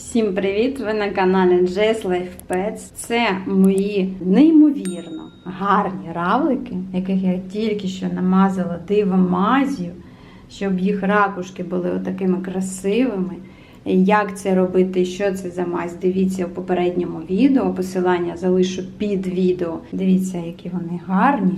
Всім привіт! Ви на каналі Jazz Life Pets. Це мої неймовірно гарні равлики, яких я тільки що намазала дивомазію, щоб їх ракушки були отакими красивими. Як це робити, що це за мазь? Дивіться у попередньому відео. Посилання залишу під відео. Дивіться, які вони гарні,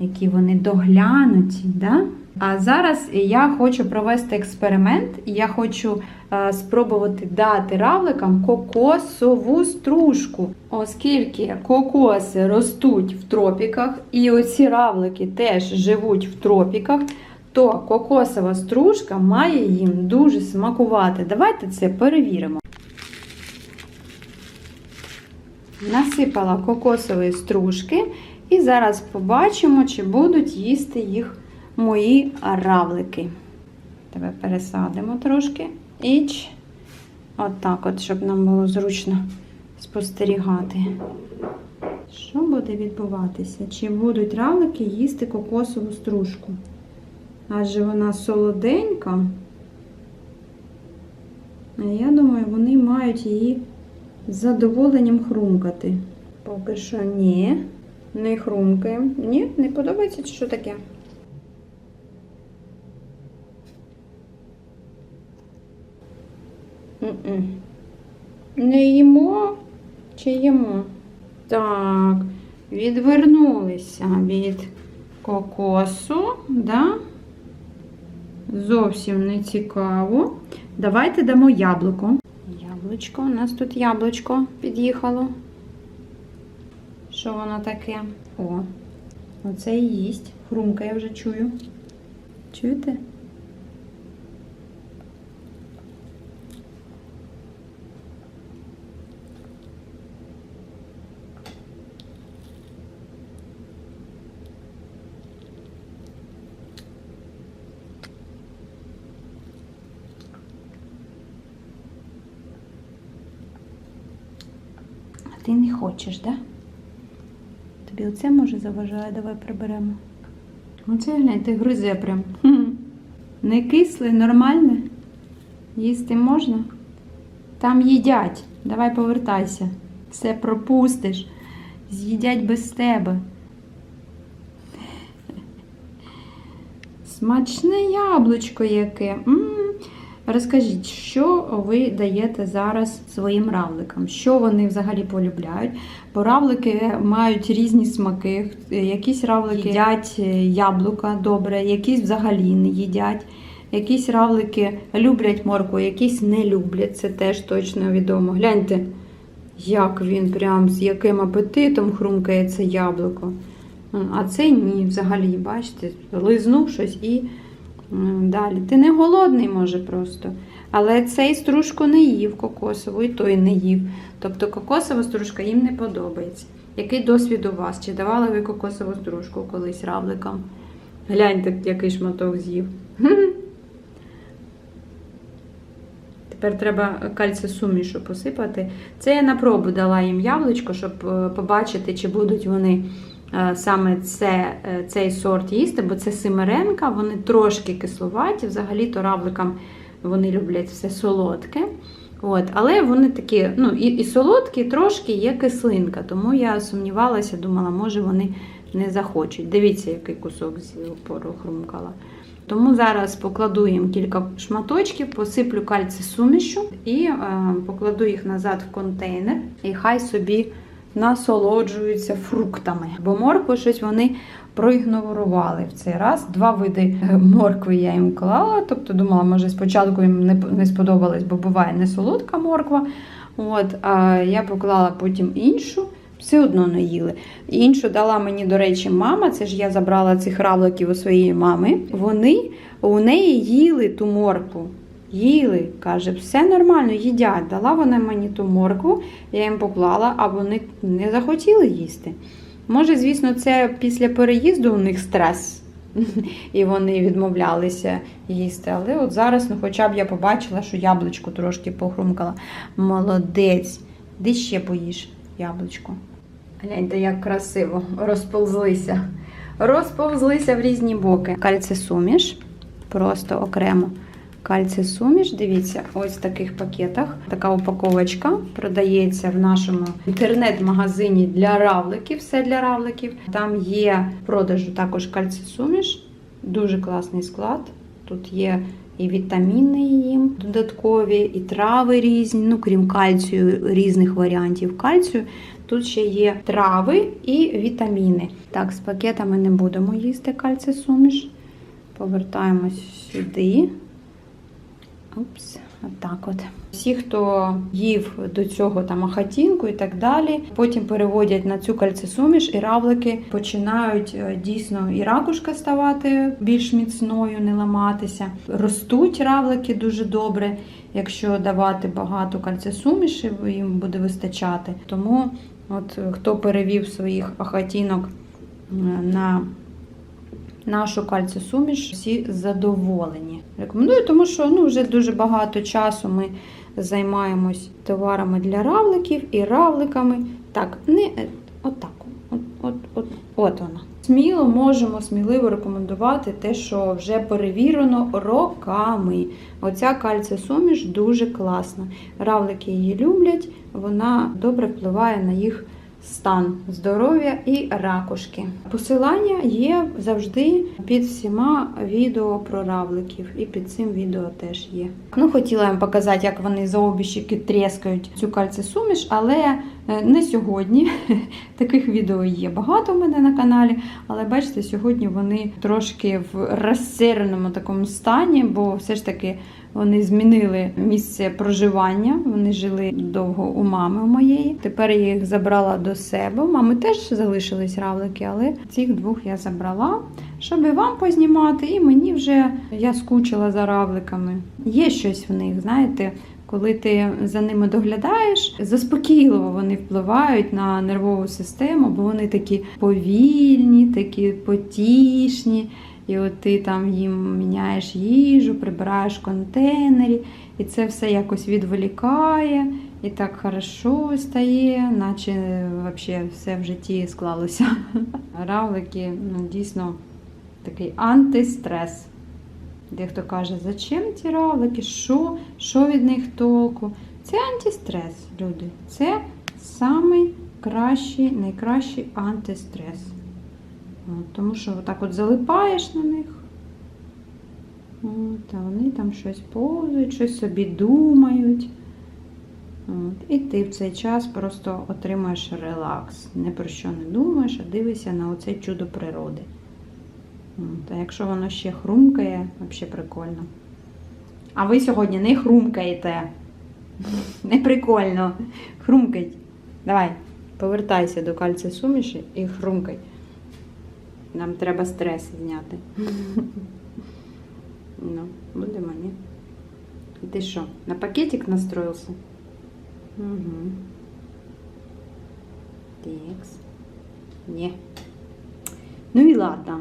які вони доглянуті. Да? А зараз я хочу провести експеримент, я хочу е, спробувати дати равликам кокосову стружку. Оскільки кокоси ростуть в тропіках, і оці равлики теж живуть в тропіках, то кокосова стружка має їм дуже смакувати. Давайте це перевіримо. Насипала кокосової стружки, і зараз побачимо, чи будуть їсти їх мої равлики. Тебе пересадимо трошки. Іч. Отак, от, щоб нам було зручно спостерігати. Що буде відбуватися? Чи будуть равлики їсти кокосову стружку? Адже вона солоденька. А я думаю, вони мають її з задоволенням хрумкати. Поки що ні, не хрумкаємо. Ні, не подобається, чи що таке? Не їмо чи їмо? Так, відвернулися від кокосу, да? Зовсім не цікаво. Давайте дамо яблуко. Яблучко, у нас тут яблучко під'їхало. Що воно таке? О, оце і їсть. Хрумка я вже чую. Чуєте? А ти не хочеш, да? Тобі оце може заважає, давай приберемо. Оце гляньте, гризе прям. Хм. Не кисле, нормальне. Їсти можна? Там їдять. Давай повертайся. Все пропустиш. З'їдять без тебе. Смачне яблучко яке. М. Розкажіть, що ви даєте зараз своїм равликам? Що вони взагалі полюбляють? Бо равлики мають різні смаки. Якісь равлики їдять яблука добре, якісь взагалі не їдять. Якісь равлики люблять моркву, якісь не люблять. Це теж точно відомо. Гляньте, як він прям з яким апетитом хрумкає це яблуко. А цей ні, взагалі, бачите, лизнув щось і далі. Ти не голодний, може, просто. Але цей стружку не їв кокосову, і той не їв. Тобто кокосова стружка їм не подобається. Який досвід у вас? Чи давали ви кокосову стружку колись равликам? Гляньте, який шматок з'їв. Тепер треба кальцисумішу посипати. Це я на пробу дала їм яблучко, щоб е, побачити, чи будуть вони саме це, е, цей сорт їсти, бо це симиренка, вони трошки кисловаті. Взагалі-то равликам вони люблять все солодке. От, але вони такі, ну, і, і солодкі, трошки є кислинка, тому я сумнівалася, думала, може вони не захочуть. Дивіться, який кусок з пору хрумкала. Тому зараз покладу їм кілька шматочків, посиплю кальцій сумішу і е, покладу їх назад в контейнер. І хай собі насолоджуються фруктами. Бо моркву щось вони проігнорували в цей раз. Два види е, моркви я їм клала. Тобто думала, може спочатку їм не, не сподобалось, бо буває не солодка морква. От, а я поклала потім іншу. Все одно не їли. Іншу дала мені, до речі, мама. Це ж я забрала цих равликів у своєї мами. Вони у неї їли ту моркву. Їли, каже, все нормально, їдять. Дала вона мені ту моркву, я їм поклала, а вони не захотіли їсти. Може, звісно, це після переїзду у них стрес, і вони відмовлялися їсти. Але от зараз, ну, хоча б я побачила, що яблучко трошки похрумкала. Молодець. Де ще поїш яблучко? Гляньте, як красиво розповзлися. Розповзлися в різні боки. Кальцисуміш просто окремо Кальцій суміш, дивіться, ось в таких пакетах. Така упаковочка продається в нашому інтернет-магазині для равликів. Все для равликів. Там є в продажу також кальцій суміш. Дуже класний склад. Тут є і вітаміни їм додаткові, і трави різні, ну крім кальцію, різних варіантів кальцію. Тут ще є трави і вітаміни. Так, з пакетами не будемо їсти кальцій суміш. Повертаємось сюди. Опс, отак от. Всі, хто їв до цього там ахатінку і так далі, потім переводять на цю кальцисуміш, і равлики починають е, дійсно і ракушка ставати більш міцною, не ламатися. Ростуть равлики дуже добре, якщо давати багато кальцисуміші, їм буде вистачати. Тому, от хто перевів своїх ахатінок е, на нашу кальцисуміш, всі задоволені. Рекомендую, тому що ну, вже дуже багато часу ми займаємось товарами для равликів і равликами. Так, не е, отак. От, от, от, от вона. Сміло можемо сміливо рекомендувати те, що вже перевірено роками. Оця кальція-суміш дуже класна. Равлики її люблять, вона добре впливає на їх стан здоров'я і ракушки. Посилання є завжди під всіма відео про равликів, і під цим відео теж є. Ну, хотіла вам показати, як вони за обіщики трескають цю кальцисуміш, але не сьогодні. Таких відео є багато в мене на каналі, але бачите, сьогодні вони трошки в розсереному такому стані, бо все ж таки. Вони змінили місце проживання. Вони жили довго у мами у моєї. Тепер я їх забрала до себе. У мами теж залишились равлики, але цих двох я забрала, щоб вам познімати. І мені вже я скучила за равликами. Є щось в них, знаєте. Коли ти за ними доглядаєш, заспокійливо вони впливають на нервову систему, бо вони такі повільні, такі потішні. І от ти там їм міняєш їжу, прибираєш контейнері, і це все якось відволікає, і так хорошо стає, наче взагалі все в житті склалося. Равлики ну, дійсно такий антистрес. Дехто каже, зачем ці равлики? Що? Що від них толку? Це антистрес, люди. Це самий кращий, найкращий антистрес. Тому що отак от залипаєш на них. От, а вони там щось повзають, щось собі думають. От, і ти в цей час просто отримаєш релакс. Не про що не думаєш, а дивишся на оце чудо природи. От, а якщо воно ще хрумкає, взагалі прикольно. А ви сьогодні не хрумкаєте. Не прикольно. Хрумкать. Давай, повертайся до кальція суміші і хрумкай. Нам треба стрес зняти. Ну, будемо, ні? І Ти що, на пакетик настроївся? Угу. Текс. Ні. Ну і ладно.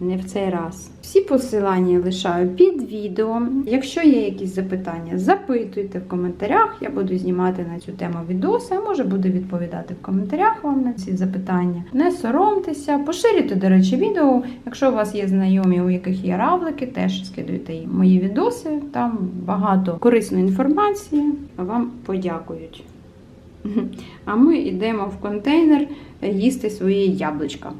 Не в цей раз. Всі посилання лишаю під відео. Якщо є якісь запитання, запитуйте в коментарях. Я буду знімати на цю тему відоси, а може буду відповідати в коментарях вам на ці запитання. Не соромтеся, поширюйте, до речі, відео. Якщо у вас є знайомі, у яких є равлики, теж скидуйте їм мої відоси. Там багато корисної інформації. Вам подякують. А ми йдемо в контейнер їсти свої яблучка.